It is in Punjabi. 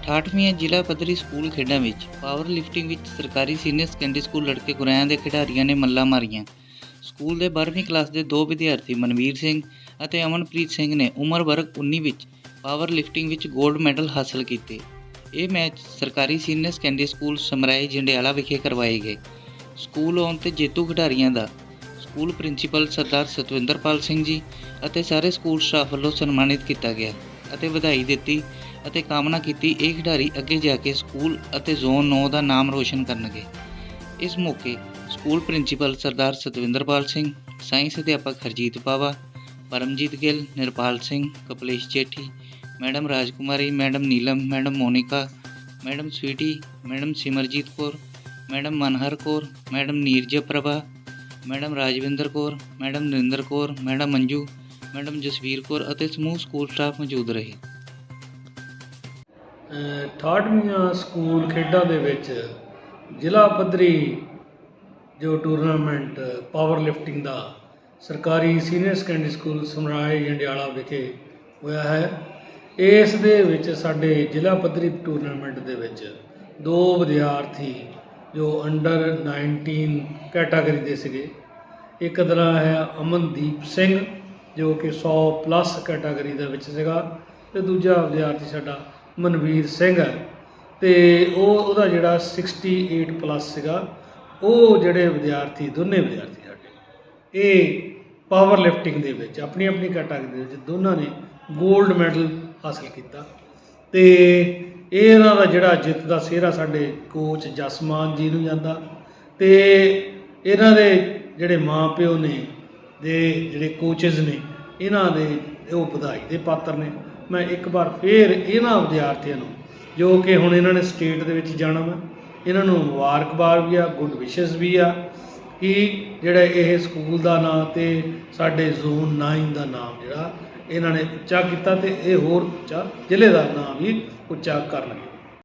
68ਵੀਂ ਜ਼ਿਲ੍ਹਾ ਪੱਧਰੀ ਸਕੂਲ ਖੇਡਾਂ ਵਿੱਚ। ਪਾਵਰ ਲਿਫਟਿੰਗ ਵਿੱਚ ਸਰਕਾਰੀ ਸੀਨੀਅਰ ਸੈਕੰਡਰੀ ਸਕੂਲ ਲੜਕੇ ਗੁਰਾਇਆਂ ਦੇ ਖਿਡਾਰੀਆਂ ਨੇ ਮੱਲਾਂ ਮਾਰੀਆਂ। ਸਕੂਲ ਦੇ 12ਵੀਂ ਕਲਾਸ ਦੇ ਦੋ ਵਿਦਿਆਰਥੀ ਮਨਵੀਰ ਸਿੰਘ ਅਤੇ ਅਮਨਪ੍ਰੀਤ ਸਿੰਘ ਨੇ ਉਮਰ ਵਰਗ 19 ਵਿੱਚ ਪਾਵਰ ਲਿਫਟਿੰਗ ਵਿੱਚ 골ਡ ਮੈਡਲ ਹਾਸਲ ਕੀਤੇ। ਇਹ ਮੈਚ ਸਰਕਾਰੀ senior secondary school Samrai Jandiala ਵਿਖੇ ਕਰਵਾਏ ਗਏ। ਸਕੂਲ ਆਉਣ ਤੇ ਜੇਤੂ ਖਿਡਾਰੀਆਂ ਦਾ ਸਕੂਲ ਪ੍ਰਿੰਸੀਪਲ ਸਰਦਾਰ ਸਤਵਿੰਦਰਪਾਲ ਸਿੰਘ ਜੀ ਅਤੇ ਸਾਰੇ ਸਕੂਲ ਸਟਾਫ ਵੱਲੋਂ ਸਨਮਾਨਿਤ ਕੀਤਾ ਗਿਆ ਅਤੇ ਵਧਾਈ ਦਿੱਤੀ ਅਤੇ ਕਾਮਨਾ ਕੀਤੀ ਇਹ ਖਿਡਾਰੀ ਅੱਗੇ ਜਾ ਕੇ ਸਕੂਲ ਅਤੇ ਜ਼ੋਨ 9 ਦਾ ਨਾਮ ਰੋਸ਼ਨ ਕਰਨਗੇ। ਇਸ ਮੌਕੇ school principal Sardar Satvinderpal Singh, science ਅਧਿਆਪਕ Harjeet Pawa, Paramjit Gill, Nirpal Singh, Kaplesh Jethi, madam Rajkumari, madam Neelam, madam Monika, madam Sweety, madam Simarjeet Kaur, madam Manhar Kaur, madam Neeraj Prabha, madam Rajwinder Kaur, madam Narinder Kaur, madam Manju, madam Jasvir Kaur ਅਤੇ ਸਮੂਹ ਸਕੂਲ ਸਟਾਫ ਮੌਜੂਦ ਰਹੇ। ਅ, 68ਵੀਆਂ ਸਕੂਲ ਖੇਡਾਂ ਦੇ ਵਿੱਚ ਜ਼ਿਲ੍ਹਾ ਪੱਧਰੀ ਜੋ ਟੂਰਨਾਮੈਂਟ ਪਾਵਰ ਲਿਫਟਿੰਗ ਦਾ ਸਰਕਾਰੀ senior secondary school Samrai Jandiala ਵਿਖੇ ਹੋਇਆ ਹੈ। ਇਸ ਦੇ ਵਿੱਚ ਸਾਡੇ ਜ਼ਿਲ੍ਹਾ ਪੱਧਰੀ ਟੂਰਨਾਮੈਂਟ ਦੇ ਵਿੱਚ ਦੋ ਵਿਦਿਆਰਥੀ ਜੋ ਅੰਡਰ 19 ਕੈਟਾਗਰੀ ਦੇ ਸੀਗੇ। ਇੱਕ ਦਾ ਹੈ ਅਮਨਦੀਪ ਸਿੰਘ ਜੋ ਕਿ 100 ਪਲੱਸ ਕੈਟਾਗਰੀ ਦੇ ਵਿੱਚ ਸੀਗਾ ਤੇ ਦੂਜਾ ਵਿਦਿਆਰਥੀ ਸਾਡਾ ਮਨਵੀਰ ਸਿੰਘ ਹੈ ਤੇ ਉਹ ਉਹਦਾ ਜਿਹੜਾ 68 ਪਲੱਸ ਸੀਗਾ, ਉਹ ਜਿਹੜੇ ਵਿਦਿਆਰਥੀ, ਦੋਨੇ ਵਿਦਿਆਰਥੀ ਸਾਡੇ। ਇਹ ਪਾਵਰ ਲਿਫਟਿੰਗ ਦੇ ਵਿੱਚ ਆਪਣੀ ਆਪਣੀ ਕੈਟਾਗਰੀ ਦੇ ਵਿੱਚ ਦੋਨਾਂ ਨੇ 골ਡ ਮੈਡਲ ਹਾਸਲ ਕੀਤਾ। ਤੇ ਇਹਨਾਂ ਦਾ ਜਿਹੜਾ ਜਿੱਤ ਦਾ ਸਿਹਰਾ ਸਾਡੇ ਕੋਚ ਜਸਮਾਨ ਜੀ ਨੂੰ ਜਾਂਦਾ। ਤੇ ਇਹਨਾਂ ਦੇ ਜਿਹੜੇ ਮਾਪਿਓ ਨੇ, ਦੇ ਜਿਹੜੇ ਕੋਚਸ ਨੇ, ਇਹਨਾਂ ਦੇ, ਉਹ ਵਧਾਈ ਦੇ ਪਾਤਰ ਨੇ। ਮੈਂ ਇੱਕ ਵਾਰ ਫੇਰ ਇਹਨਾਂ ਵਿਦਿਆਰਥੀਆਂ ਨੂੰ, ਜੋ ਕਿ ਹੁਣ ਇਹਨਾਂ ਨੇ ਸਟੇਟ ਦੇ ਵਿੱਚ ਜਾਣਾ ਵਾ ਇਹਨਾਂ ਨੂੰ ਮੁਬਾਰਕਬਾਦ ਵੀ ਆ ਗੁੱਡ ਵਿਸ਼ੇਸ ਵੀ ਆ, ਕਿ ਜਿਹੜਾ ਇਹ ਸਕੂਲ ਦਾ ਨਾਮ ਤੇ ਸਾਡੇ ਜ਼ੋਨ 9 ਦਾ ਨਾਮ ਜਿਹੜਾ ਇਹਨਾਂ ਨੇ ਉੱਚਾ ਕੀਤਾ ਤੇ ਇਹ ਹੋਰ ਉੱਚਾ ਜ਼ਿਲ੍ਹੇ ਦਾ ਨਾਮ ਵੀ ਉੱਚਾ ਕਰਨਗੇ।